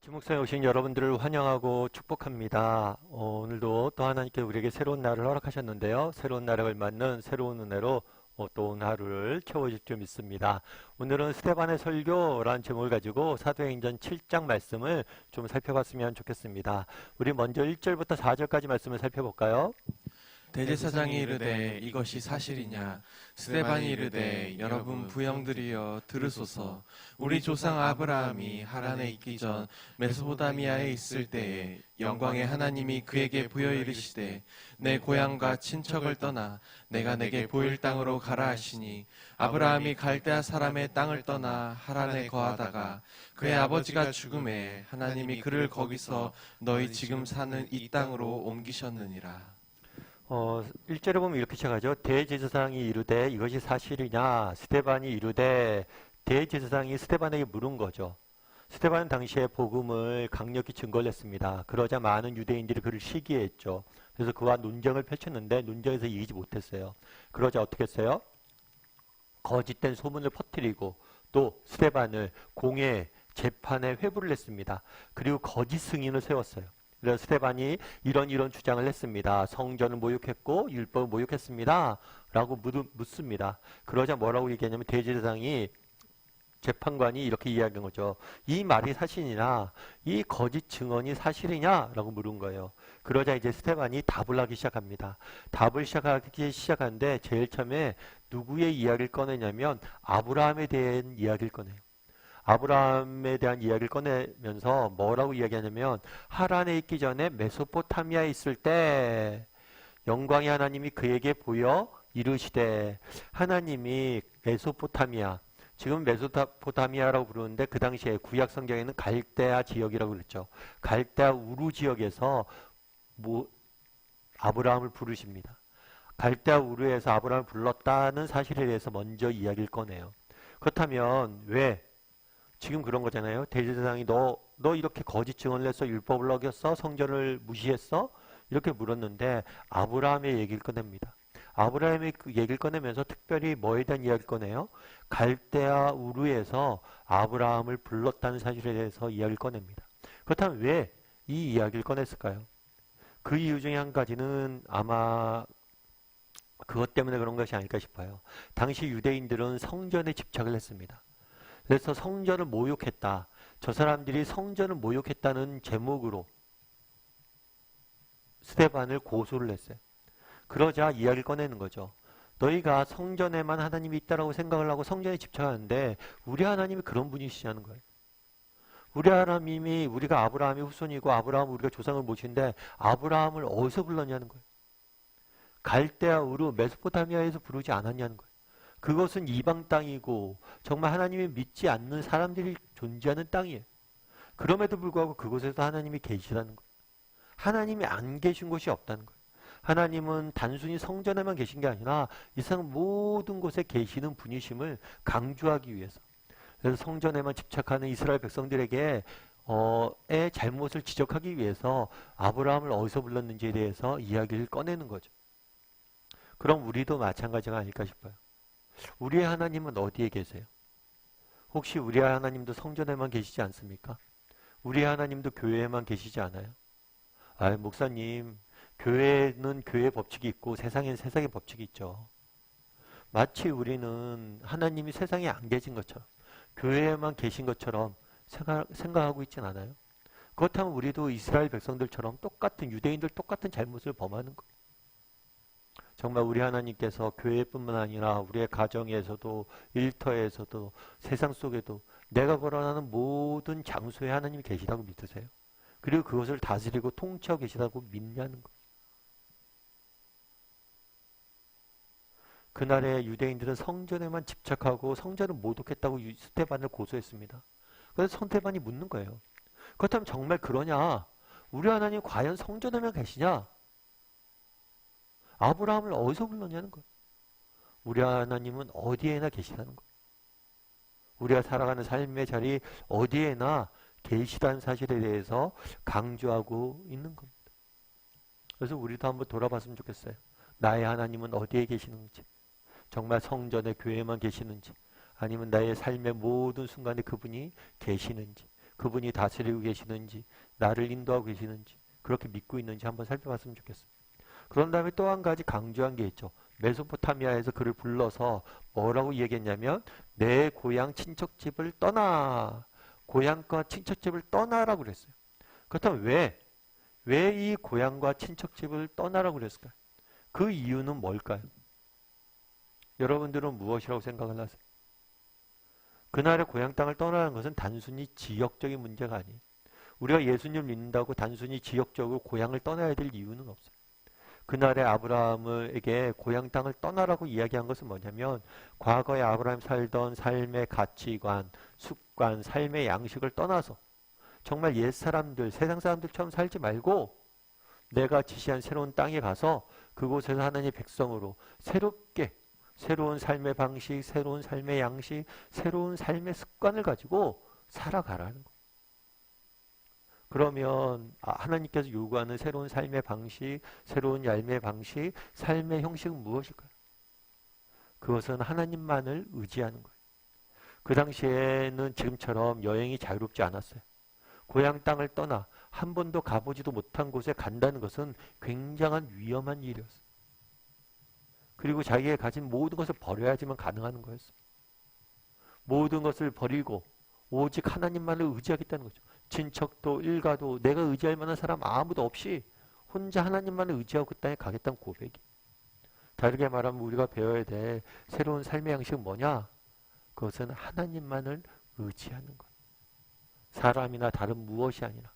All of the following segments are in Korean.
지목사에 오신 여러분들을 환영하고 축복합니다. 어, 오늘도 또 하나님께 우리에게 새로운 날을 허락하셨는데요. 새로운 날을 맞는 새로운 은혜로 어, 또 오늘 하루를 채워질 줄 믿습니다. 오늘은 스테반의 설교라는 제목을 가지고 사도행전 7장 말씀을 좀 살펴봤으면 좋겠습니다. 우리 먼저 1절부터 4절까지 말씀을 살펴볼까요? 대제사장이 이르되 이것이 사실이냐? 스데반이 이르되 여러분 부형들이여 들으소서. 우리 조상 아브라함이 하란에 있기 전 메소포타미아에 있을 때에 영광의 하나님이 그에게 부여 이르시되 내 고향과 친척을 떠나 내가 내게 보일 땅으로 가라 하시니 아브라함이 갈대아 사람의 땅을 떠나 하란에 거하다가 그의 아버지가 죽음에 하나님이 그를 거기서 너희 지금 사는 이 땅으로 옮기셨느니라 어, 1절에 보면 이렇게 시작하죠. 대제사장이 이르되 이것이 사실이냐? 스테반이 이르되 대제사장이 스테반에게 물은 거죠. 스테반은 당시에 복음을 강력히 증거를 했습니다. 그러자 많은 유대인들이 그를 시기했죠. 그래서 그와 논쟁을 펼쳤는데 논쟁에서 이기지 못했어요. 그러자 어떻게 했어요? 거짓된 소문을 퍼뜨리고 또 스테반을 공회 재판에 회부를 했습니다. 그리고 거짓 승인을 세웠어요. 그래서 스테반이 이런 이런 주장을 했습니다. 성전을 모욕했고 율법을 모욕했습니다. 라고 묻습니다. 그러자 뭐라고 얘기하냐면 대제사장이 재판관이 이렇게 이야기한 거죠. 이 말이 사실이냐, 이 거짓 증언이 사실이냐라고 물은 거예요. 그러자 이제 스테반이 답을 하기 시작합니다. 답을 시작하기 시작하는데 제일 처음에 누구의 이야기를 꺼내냐면 아브라함에 대한 이야기를 꺼내요. 아브라함에 대한 이야기를 꺼내면서 뭐라고 이야기하냐면 하란에 있기 전에 메소포타미아에 있을 때 영광의 하나님이 그에게 보여 이르시되 하나님이 메소포타미아 지금 메소포타미아라고 부르는데 그 당시에 구약 성경에는 갈대아 지역이라고 그랬죠. 갈대아 우루 지역에서 뭐 아브라함을 부르십니다. 갈대아 우르에서 아브라함을 불렀다는 사실에 대해서 먼저 이야기를 꺼내요. 그렇다면 왜 지금 그런 거잖아요. 대제사장이 너, 너 이렇게 거짓 증언을 해서 율법을 어겼어? 성전을 무시했어? 이렇게 물었는데 아브라함의 얘기를 꺼냅니다. 아브라함의 그 얘기를 꺼내면서 특별히 뭐에 대한 이야기를 꺼내요? 갈대아 우르에서 아브라함을 불렀다는 사실에 대해서 이야기를 꺼냅니다. 그렇다면 왜 이 이야기를 꺼냈을까요? 그 이유 중에 한 가지는 아마 그것 때문에 그런 것이 아닐까 싶어요. 당시 유대인들은 성전에 집착을 했습니다. 그래서 성전을 모욕했다. 저 사람들이 성전을 모욕했다는 제목으로 스테반을 고소를 했어요. 그러자 이야기를 꺼내는 거죠. 너희가 성전에만 하나님이 있다라고 생각을 하고 성전에 집착하는데 우리 하나님이 그런 분이시냐는 거예요. 우리 하나님이 우리가 아브라함의 후손이고 아브라함 우리가 조상을 모신데 아브라함을 어디서 불렀냐는 거예요. 갈대아 우르 메소포타미아에서 부르지 않았냐는 거예요. 그것은 이방 땅이고 정말 하나님이 믿지 않는 사람들이 존재하는 땅이에요. 그럼에도 불구하고 그곳에서 하나님이 계시다는 거예요. 하나님이 안 계신 곳이 없다는 거예요. 하나님은 단순히 성전에만 계신 게 아니라 이 세상 모든 곳에 계시는 분이심을 강조하기 위해서 그래서 성전에만 집착하는 이스라엘 백성들에게 어의 잘못을 지적하기 위해서 아브라함을 어디서 불렀는지에 대해서 이야기를 꺼내는 거죠. 그럼 우리도 마찬가지가 아닐까 싶어요. 우리의 하나님은 어디에 계세요? 혹시 우리의 하나님도 성전에만 계시지 않습니까? 우리의 하나님도 교회에만 계시지 않아요? 아, 목사님, 교회는 교회 법칙이 있고 세상엔 세상의 법칙이 있죠. 마치 우리는 하나님이 세상에 안 계신 것처럼 교회에만 계신 것처럼 생각, 생각하고 있진 않아요. 그렇다면 우리도 이스라엘 백성들처럼 똑같은 유대인들 똑같은 잘못을 범하는 거예요. 정말 우리 하나님께서 교회뿐만 아니라 우리의 가정에서도 일터에서도 세상 속에도 내가 거론하는 모든 장소에 하나님이 계시다고 믿으세요? 그리고 그것을 다스리고 통치하고 계시다고 믿냐는 거예요. 그날의 유대인들은 성전에만 집착하고 성전을 모독했다고 스테반을 고소했습니다. 그래서 스테반이 묻는 거예요. 그렇다면 정말 그러냐? 우리 하나님 과연 성전에만 계시냐? 아브라함을 어디서 불렀냐는 거예요. 우리 하나님은 어디에나 계시다는 거예요. 우리가 살아가는 삶의 자리 어디에나 계시다는 사실에 대해서 강조하고 있는 겁니다. 그래서 우리도 한번 돌아봤으면 좋겠어요. 나의 하나님은 어디에 계시는지, 정말 성전의 교회에만 계시는지, 아니면 나의 삶의 모든 순간에 그분이 계시는지, 그분이 다스리고 계시는지 나를 인도하고 계시는지 그렇게 믿고 있는지 한번 살펴봤으면 좋겠어요. 그런 다음에 또 한 가지 강조한 게 있죠. 메소포타미아에서 그를 불러서 뭐라고 얘기했냐면 내 고향 친척집을 떠나 고향과 친척집을 떠나라고 그랬어요. 그렇다면 왜? 왜 이 고향과 친척집을 떠나라고 그랬을까요? 그 이유는 뭘까요? 여러분들은 무엇이라고 생각을 하세요? 그날의 고향 땅을 떠나는 것은 단순히 지역적인 문제가 아니에요. 우리가 예수님을 믿는다고 단순히 지역적으로 고향을 떠나야 될 이유는 없어요. 그날의 아브라함에게 고향 땅을 떠나라고 이야기한 것은 뭐냐면 과거에 아브라함 살던 삶의 가치관, 습관, 삶의 양식을 떠나서 정말 옛 사람들, 세상 사람들처럼 살지 말고 내가 지시한 새로운 땅에 가서 그곳에서 하나님의 백성으로 새롭게 새로운 삶의 방식, 새로운 삶의 양식, 새로운 삶의 습관을 가지고 살아가라는 거. 그러면 아, 하나님께서 요구하는 새로운 삶의 방식, 새로운 삶의 방식, 삶의 형식은 무엇일까요? 그것은 하나님만을 의지하는 거예요. 그 당시에는 지금처럼 여행이 자유롭지 않았어요. 고향 땅을 떠나 한 번도 가보지도 못한 곳에 간다는 것은 굉장한 위험한 일이었어요. 그리고 자기가 가진 모든 것을 버려야지만 가능한 거였어요. 모든 것을 버리고 오직 하나님만을 의지하겠다는 거죠. 친척도 일가도 내가 의지할 만한 사람 아무도 없이 혼자 하나님만을 의지하고 그 땅에 가겠다는 고백이. 다르게 말하면 우리가 배워야 될 새로운 삶의 양식은 뭐냐? 그것은 하나님만을 의지하는 것. 사람이나 다른 무엇이 아니라.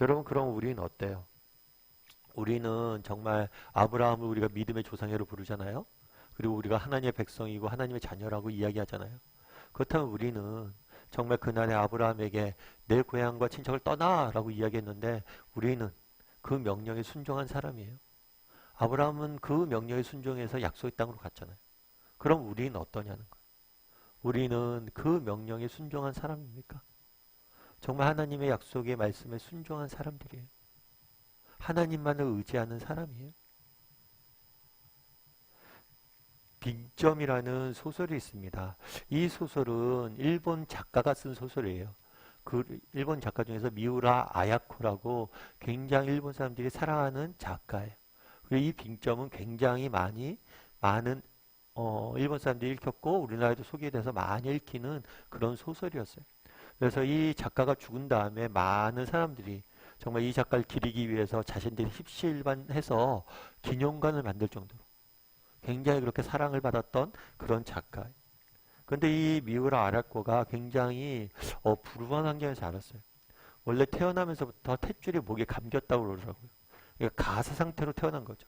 여러분 그럼 우리는 어때요? 우리는 정말 아브라함을 우리가 믿음의 조상이라고 부르잖아요. 그리고 우리가 하나님의 백성이고 하나님의 자녀라고 이야기하잖아요. 그렇다면 우리는 정말 그날의 아브라함에게 내 고향과 친척을 떠나라고 이야기했는데 우리는 그 명령에 순종한 사람이에요. 아브라함은 그 명령에 순종해서 약속의 땅으로 갔잖아요. 그럼 우리는 어떠냐는 거예요. 우리는 그 명령에 순종한 사람입니까? 정말 하나님의 약속의 말씀에 순종한 사람들이에요. 하나님만을 의지하는 사람이에요. 빅점이라는 소설이 있습니다. 이 소설은 일본 작가가 쓴 소설이에요. 그 일본 작가 중에서 미우라 아야코라고 굉장히 일본 사람들이 사랑하는 작가예요. 그리고 이 빅점은 굉장히 많이 많은 어, 일본 사람들이 읽혔고 우리나라에도 소개돼서 많이 읽히는 그런 소설이었어요. 그래서 이 작가가 죽은 다음에 많은 사람들이 정말 이 작가를 기리기 위해서 자신들이 십시일반해서 기념관을 만들 정도로 굉장히 그렇게 사랑을 받았던 그런 작가. 근데 이 미우라 아라코가 굉장히 어, 불우한 환경에서 자랐어요. 원래 태어나면서부터 탯줄이 목에 감겼다고 그러더라고요. 그러니까 가사 상태로 태어난 거죠.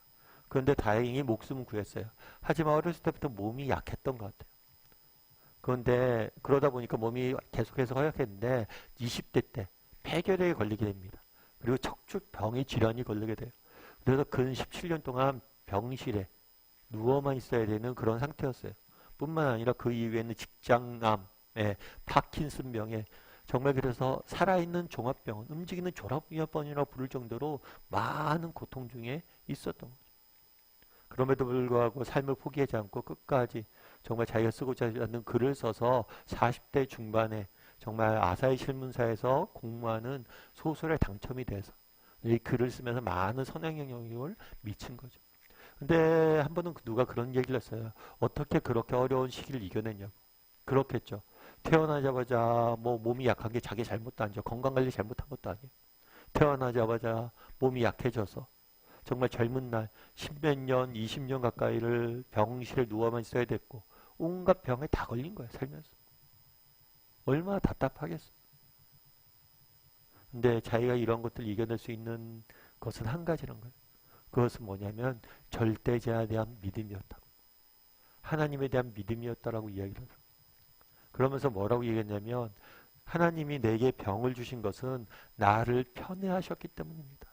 그런데 다행히 목숨은 구했어요. 하지만 어렸을 때부터 몸이 약했던 것 같아요. 그런데 그러다 보니까 몸이 계속해서 허약했는데 20대 때 폐결핵에 걸리게 됩니다. 그리고 척추병의 질환이 걸리게 돼요. 그래서 근 17년 동안 병실에 누워만 있어야 되는 그런 상태였어요. 뿐만 아니라 그 이후에는 직장암, 예, 파킨슨병에 정말 그래서 살아있는 종합병원, 움직이는 종합병원이라고 부를 정도로 많은 고통 중에 있었던 거죠. 그럼에도 불구하고 삶을 포기하지 않고 끝까지 정말 자기가 쓰고자 하는 글을 써서 40대 중반에 정말 아사히 신문사에서 공모하는 소설에 당첨이 돼서 이 글을 쓰면서 많은 선행 영향력을 미친 거죠. 근데 한 번은 누가 그런 얘기를 했어요. 어떻게 그렇게 어려운 시기를 이겨냈냐고. 그렇겠죠. 태어나자마자 뭐 몸이 약한 게 자기 잘못도 아니죠. 건강관리 잘못한 것도 아니에요. 태어나자마자 몸이 약해져서 정말 젊은 날 10몇 년, 20년 가까이를 병실에 누워만 있어야 됐고 온갖 병에 다 걸린 거예요. 살면서. 얼마나 답답하겠어. 근데 자기가 이런 것들 이겨낼 수 있는 것은 한 가지란 거예요. 그것은 뭐냐면 절대자에 대한 믿음이었다. 하나님에 대한 믿음이었다라고 이야기를 하죠. 그러면서 뭐라고 얘기했냐면 하나님이 내게 병을 주신 것은 나를 편애하셨기 때문입니다.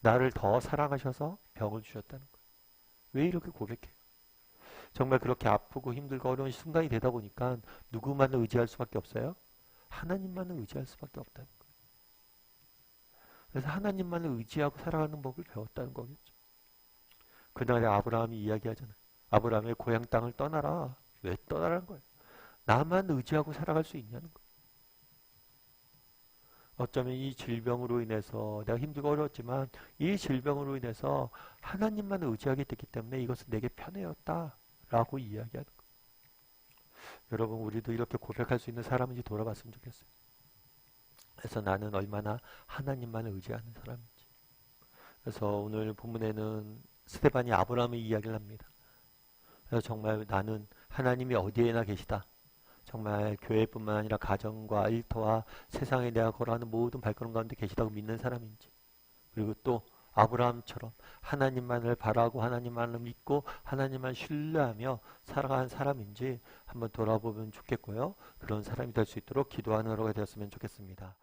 나를 더 사랑하셔서 병을 주셨다는 거예요. 왜 이렇게 고백해요? 정말 그렇게 아프고 힘들고 어려운 순간이 되다 보니까 누구만을 의지할 수밖에 없어요? 하나님만을 의지할 수밖에 없다는 거예요. 그래서 하나님만을 의지하고 살아가는 법을 배웠다는 거겠죠. 그날에 아브라함이 이야기하잖아요. 아브라함의 고향 땅을 떠나라. 왜 떠나라는 거예요? 나만 의지하고 살아갈 수 있냐는 거예요. 어쩌면 이 질병으로 인해서 내가 힘들고 어려웠지만 이 질병으로 인해서 하나님만 의지하게 됐기 때문에 이것은 내게 편해였다라고 이야기하는 거. 여러분 우리도 이렇게 고백할 수 있는 사람인지 돌아봤으면 좋겠어요. 그래서 나는 얼마나 하나님만을 의지하는 사람인지. 그래서 오늘 본문에는 스테반이 아브라함의 이야기를 합니다. 그래서 정말 나는 하나님이 어디에나 계시다. 정말 교회뿐만 아니라 가정과 일터와 세상에 내가 걸어가는 모든 발걸음 가운데 계시다고 믿는 사람인지 그리고 또 아브라함처럼 하나님만을 바라고 하나님만을 믿고 하나님만 신뢰하며 살아가는 사람인지 한번 돌아보면 좋겠고요. 그런 사람이 될 수 있도록 기도하는 하루가 되었으면 좋겠습니다.